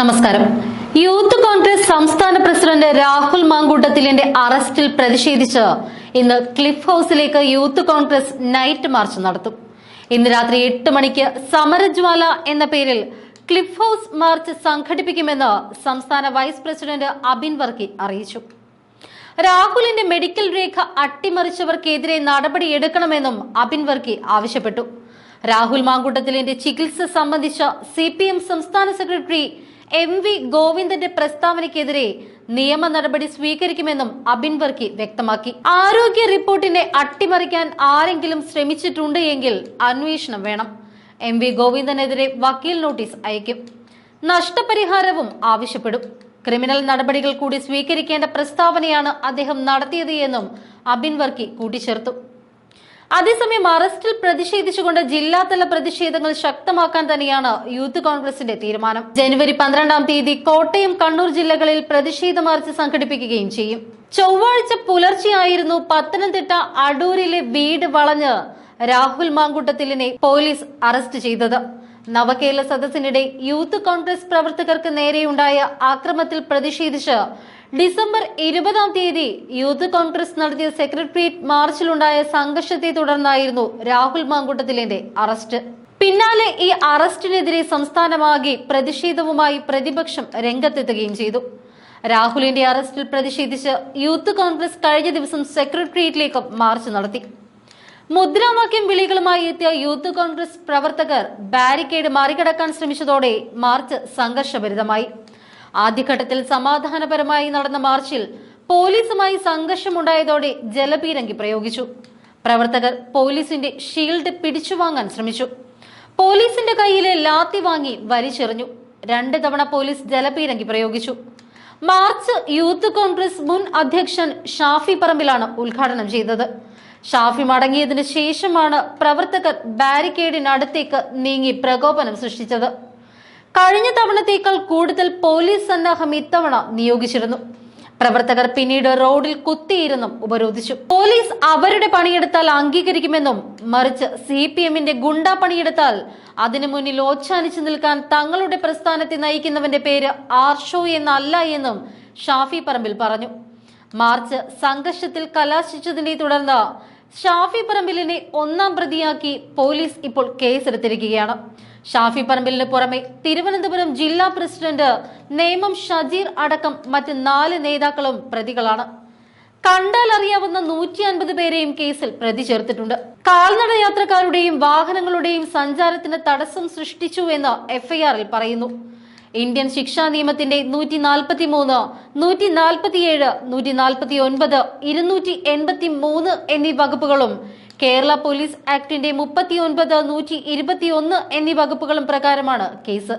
നമസ്കാരം. യൂത്ത് കോൺഗ്രസ് സംസ്ഥാന പ്രസിഡന്റ് രാഹുൽ മാങ്കൂട്ടത്തിലിന്റെ അറസ്റ്റിൽ പ്രതിഷേധിച്ച് ഇന്ന് ക്ലിഫ് ഹൌസിലേക്ക് യൂത്ത് കോൺഗ്രസ് നൈറ്റ് മാർച്ച് നടത്തും. ഇന്ന് രാത്രി എട്ട് മണിക്ക് സമരജ്വാല എന്ന പേരിൽ ക്ലിഫ് ഹൌസ് മാർച്ച് സംഘടിപ്പിക്കുമെന്ന് സംസ്ഥാന വൈസ് പ്രസിഡന്റ് അബിൻ വർക്കി അറിയിച്ചു. രാഹുലിന്റെ മെഡിക്കൽ രേഖ അട്ടിമറിച്ചവർക്കെതിരെ നടപടിയെടുക്കണമെന്നും അബിൻ വർക്കി ആവശ്യപ്പെട്ടു. രാഹുൽ മാങ്കൂട്ടത്തിലിന്റെ ചികിത്സ സംബന്ധിച്ച സി സംസ്ഥാന സെക്രട്ടറി എം വി ഗോവിന്ദന്റെ പ്രസ്താവനയ്ക്കെതിരെ നിയമ നടപടി സ്വീകരിക്കുമെന്നും അബിൻ വർക്കി വ്യക്തമാക്കി. ആരോഗ്യ റിപ്പോർട്ടിനെ അട്ടിമറിക്കാൻ ആരെങ്കിലും ശ്രമിച്ചിട്ടുണ്ട് എങ്കിൽ അന്വേഷണം വേണം. എം വി ഗോവിന്ദനെതിരെ വക്കീൽ നോട്ടീസ് അയക്കും. നഷ്ടപരിഹാരവും ആവശ്യപ്പെടും. ക്രിമിനൽ നടപടികൾ കൂടി സ്വീകരിക്കേണ്ട പ്രസ്താവനയാണ് അദ്ദേഹം നടത്തിയത് എന്നും അബിൻ വർക്കി കൂട്ടിച്ചേർത്തു. അതേസമയം അറസ്റ്റിൽ പ്രതിഷേധിച്ചുകൊണ്ട് ജില്ലാതല പ്രതിഷേധങ്ങൾ ശക്തമാക്കാൻ തന്നെയാണ് യൂത്ത് കോൺഗ്രസിന്റെ തീരുമാനം. ജനുവരി പന്ത്രണ്ടാം തീയതി കോട്ടയം കണ്ണൂർ ജില്ലകളിൽ പ്രതിഷേധ മാർച്ച് സംഘടിപ്പിക്കുകയും ചെയ്യും. ചൊവ്വാഴ്ച പുലർച്ചെയായിരുന്നു പത്തനംതിട്ട അടൂരിലെ വീട് വളഞ്ഞ് രാഹുൽ മാങ്കൂട്ടത്തിലിനെ പോലീസ് അറസ്റ്റ് ചെയ്തത്. നവകേരള സദസ്സിനിടെ യൂത്ത് കോൺഗ്രസ് പ്രവർത്തകർക്ക് നേരെയുണ്ടായ ആക്രമത്തിൽ പ്രതിഷേധിച്ച് ഡിസംബർ ഇരുപതാം തീയതി യൂത്ത് കോൺഗ്രസ് നടത്തിയ സെക്രട്ടേറിയറ്റ് മാർച്ചിലുണ്ടായ സംഘർഷത്തെ തുടർന്നായിരുന്നു രാഹുൽ മാങ്കൂട്ടത്തിലിന്റെ അറസ്റ്റ്. പിന്നാലെ ഈ അറസ്റ്റിനെതിരെ സംസ്ഥാനമാകെ പ്രതിഷേധവുമായി പ്രതിപക്ഷം രംഗത്തെത്തുകയും ചെയ്തു. രാഹുലിന്റെ അറസ്റ്റിൽ പ്രതിഷേധിച്ച് യൂത്ത് കോൺഗ്രസ് കഴിഞ്ഞ ദിവസം സെക്രട്ടേറിയറ്റിലേക്ക് മാർച്ച് നടത്തി. മുദ്രാവാക്യം വിളികളുമായി എത്തിയ യൂത്ത് കോൺഗ്രസ് പ്രവർത്തകർ ബാരിക്കേഡ് മറികടക്കാൻ ശ്രമിച്ചതോടെ മാർച്ച് സംഘർഷഭരിതമായി. ആദ്യഘട്ടത്തിൽ സമാധാനപരമായി നടന്ന മാർച്ചിൽ പോലീസുമായി സംഘർഷമുണ്ടായതോടെ ജലപീരങ്കി പ്രയോഗിച്ചു. പ്രവർത്തകർ പോലീസിന്റെ ഷീൽഡ് പിടിച്ചുവാങ്ങാൻ ശ്രമിച്ചു. പോലീസിന്റെ കയ്യിലെ ലാത്തി വാങ്ങി വലിച്ചെറിഞ്ഞു. രണ്ട് തവണ പോലീസ് ജലപീരങ്കി പ്രയോഗിച്ചു. മാർച്ച് യൂത്ത് കോൺഗ്രസ് മുൻ അധ്യക്ഷൻ ഷാഫി പറമ്പിലാണ് ഉദ്ഘാടനം ചെയ്തത്. ഷാഫി മടങ്ങിയതിനു ശേഷമാണ് പ്രവർത്തകർ ബാരിക്കേഡിനടുത്തേക്ക് നീങ്ങി പ്രകോപനം സൃഷ്ടിച്ചത്. കഴിഞ്ഞ തവണത്തേക്കാൾ കൂടുതൽ പോലീസ് സന്നാഹം ഇത്തവണ നിയോഗിച്ചിരുന്നു. പ്രവർത്തകർ പിന്നീട് റോഡിൽ കുത്തിയിരുന്നും ഉപരോധിച്ചു. പോലീസ് അവരുടെ പണിയെടുത്താൽ അംഗീകരിക്കുമെന്നും മറിച്ച് സി പി എമ്മിന്റെ ഗുണ്ടാ പണിയെടുത്താൽ അതിനു മുന്നിൽ ഓച്ഛാനിച്ചു നിൽക്കാൻ തങ്ങളുടെ പ്രസ്ഥാനത്തെ നയിക്കുന്നവന്റെ പേര് ആർഷോ എന്നല്ല എന്നും ഷാഫി പറമ്പിൽ പറഞ്ഞു. മാർച്ച് സംഘർഷത്തിൽ കലാശിച്ചതിനെ തുടർന്ന് ഷാഫി പറമ്പിലിനെ ഒന്നാം പ്രതിയാക്കി പോലീസ് ഇപ്പോൾ കേസെടുത്തിരിക്കുകയാണ്. ഷാഫി പറമ്പിലിന് പുറമെ തിരുവനന്തപുരം ജില്ലാ പ്രസിഡന്റ് നേമം ഷജീർ അടക്കം മറ്റ് നാല് നേതാക്കളും പ്രതികളാണ്. കണ്ടാൽ അറിയാവുന്ന നൂറ്റി അൻപത് പേരെയും കേസിൽ പ്രതി ചേർത്തിട്ടുണ്ട്. കാൽനട യാത്രക്കാരുടെയും വാഹനങ്ങളുടെയും സഞ്ചാരത്തിന് തടസ്സം സൃഷ്ടിച്ചു എന്ന് എഫ്ഐആറിൽ പറയുന്നു. ഇന്ത്യൻ ശിക്ഷാ നിയമത്തിന്റെ നൂറ്റി നാൽപ്പത്തി മൂന്ന് നൂറ്റി നാൽപ്പത്തിയേഴ് നൂറ്റി നാൽപ്പത്തി ഒൻപത് ഇരുന്നൂറ്റി എൺപത്തി മൂന്ന് എന്നീ വകുപ്പുകളും കേരള പോലീസ് ആക്ടിന്റെ മുപ്പത്തി ഒൻപത് നൂറ്റി ഇരുപത്തി ഒന്ന് എന്നീ വകുപ്പുകളും പ്രകാരമാണ് കേസ്.